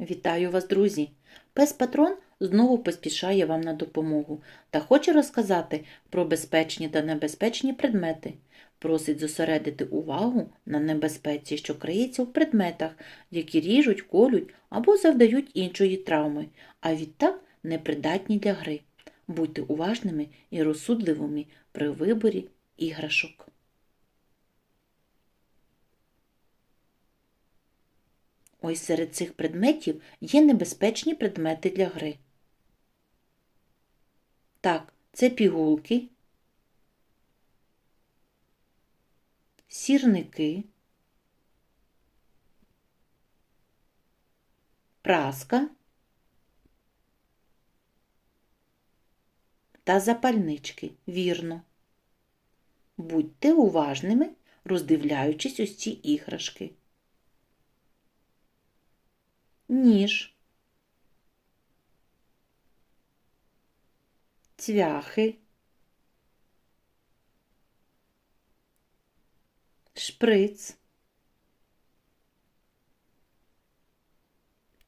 Вітаю вас, друзі! Пес Патрон знову поспішає вам на допомогу та хоче розказати про безпечні та небезпечні предмети. Просить зосередити увагу на небезпеці, що криється в предметах, які ріжуть, колють або завдають іншої травми, а відтак непридатні для гри. Будьте уважними і розсудливими при виборі іграшок. Ось серед цих предметів є небезпечні предмети для гри. Так, це пігулки, сірники, праска та запальнички. Вірно. Будьте уважними, роздивляючись ось ці іграшки ніж, цвяхи, шприц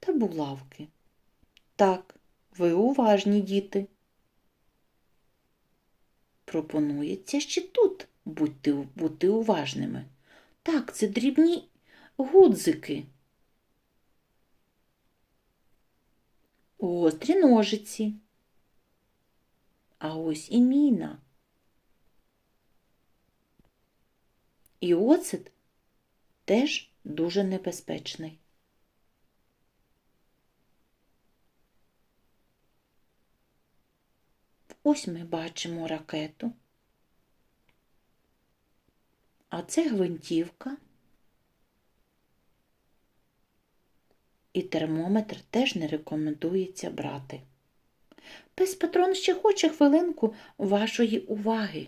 та булавки. Так, ви уважні діти. Пропонується ще тут будьте, бути уважними. Так, це дрібні гудзики. Гострі ножиці. А ось і міна. І оцет теж дуже небезпечний. Ось ми бачимо ракету. А це гвинтівка. І термометр теж не рекомендується брати. Пес патрон ще хоче хвилинку вашої уваги.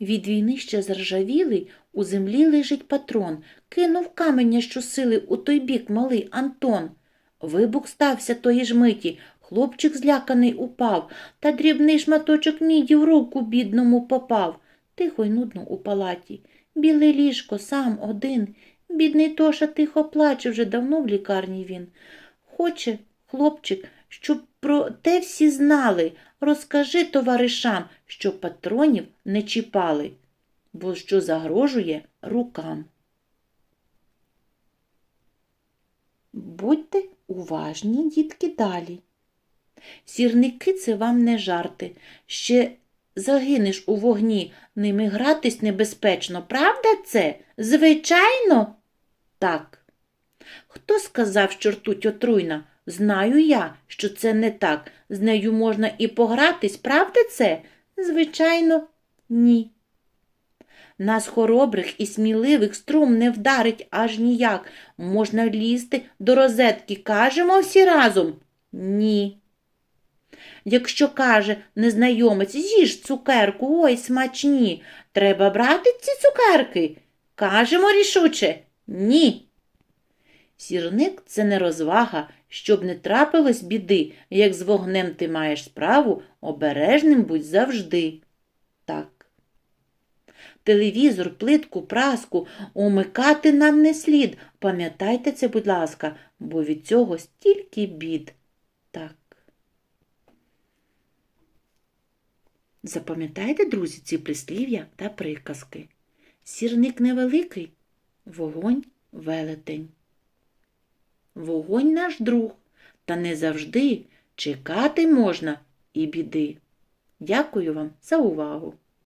Від війни ще заржавілий у землі лежить патрон, кинув каменя щосили у той бік малий Антон. Вибух стався тої ж миті, хлопчик зляканий упав, та дрібний шматочок міді в руку бідному попав. Тихо й нудно у палаті. Біле ліжко сам один. Бідний Тоша тихо плаче, вже давно в лікарні він. Хоче, хлопчик, щоб про те всі знали. Розкажи товаришам, що патронів не чіпали, бо що загрожує рукам. Будьте уважні, дітки, далі. Сірники це вам не жарти. Ще загинеш у вогні, ними гратись небезпечно. Правда це? Звичайно? Так. Хто сказав, що ртуть отруйна? Знаю я, що це не так. З нею можна і погратись, правда це? Звичайно, ні. Нас хоробрих і сміливих струм не вдарить аж ніяк. Можна лізти до розетки. Кажемо всі разом? Ні. Якщо каже незнайомець, з'їж цукерку, ой смачні, треба брати ці цукерки. Кажемо рішуче ні. Сірник це не розвага, щоб не трапилось біди, як з вогнем ти маєш справу, обережним будь завжди. Так. Телевізор, плитку, праску умикати нам не слід. Пам'ятайте це, будь ласка, бо від цього стільки бід. Так. Запам'ятайте, друзі, ці прислів'я та приказки. Сірник невеликий, вогонь велетень. Вогонь наш друг, та не завжди чекати можна і біди. Дякую вам за увагу!